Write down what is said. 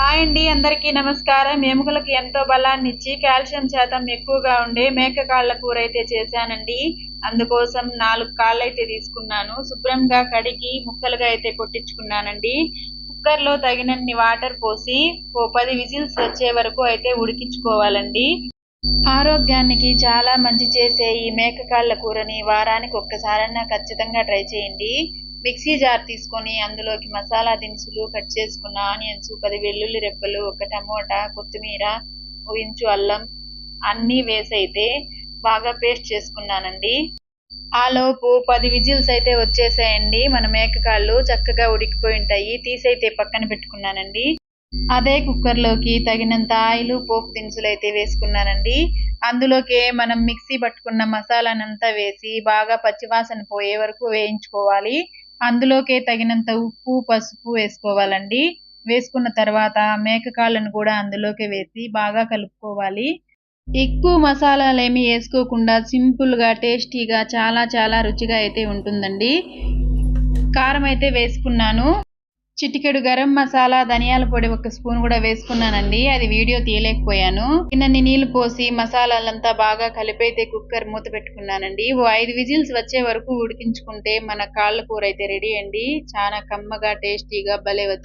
Hi అండి అందరికీ నమస్కారం. ఎముకలకు ఎంతో బలాన్ని ఇచ్చి కాల్షియం శాతం ఎక్కువగా ఉండే మేక కాళ్ళ కూర అయితే చేశానండి. అందుకోసం నాలుగు కాళ్ళు అయితే తీసుకున్నాను. శుభ్రంగా కడిగి ముక్కలుగా అయితే కొట్టించుకున్నానండి. కుక్కర్లో తగినన్ని వాటర్ పోసి ఓ పది విజిల్స్ వచ్చే వరకు అయితే ఉడికించుకోవాలండి. ఆరోగ్యానికి చాలా మంచి చేసే ఈ మేక కాళ్ళ కూరని వారానికి ఒక్కసారన్నా ఖచ్చితంగా ట్రై చేయండి. మిక్సీ జార్ తీసుకొని అందులోకి మసాలా దినుసులు కట్ చేసుకున్న ఆనియన్స్ పది వెల్లుల్లి రెబ్బలు ఒక టమోటా కొత్తిమీర ఒక ఇంచు అల్లం అన్నీ వేసైతే బాగా పేస్ట్ చేసుకున్నానండి. ఆ లోపు పది విజిల్స్ అయితే వచ్చేసాయండి. మన మేకకాళ్ళు చక్కగా ఉడికిపోయి ఉంటాయి. తీసైతే పక్కన పెట్టుకున్నానండి. అదే కుక్కర్లోకి తగినంత ఆయిల్ పోపు దినుసులు అయితే వేసుకున్నానండి. అందులోకే మనం మిక్సీ పట్టుకున్న మసాలానంతా వేసి బాగా పచ్చివాసన పోయే వరకు వేయించుకోవాలి. అందులోకే తగినంత ఉప్పు పసుపు వేసుకోవాలండి. వేసుకున్న తర్వాత మేకకాళ్ళను కూడా అందులోకి వేసి బాగా కలుపుకోవాలి. ఎక్కువ మసాలాలు ఏమి వేసుకోకుండా సింపుల్గా టేస్టీగా చాలా చాలా రుచిగా అయితే ఉంటుందండి. కారం అయితే వేసుకున్నాను. చిటికెడు గరం మసాలా ధనియాల పొడి ఒక స్పూన్ కూడా వేసుకున్నానండి. అది వీడియో తీయలేకపోయాను. కిందని నీళ్ళు పోసి మసాలాలంతా బాగా కలిపైతే కుక్కర్ మూత పెట్టుకున్నానండి. ఓ ఐదు విజిల్స్ వచ్చే వరకు ఉడికించుకుంటే మన కాళ్ళ కూర అయితే రెడీ అండి. చాలా కమ్మగా టేస్టీగా భలే వచ్చి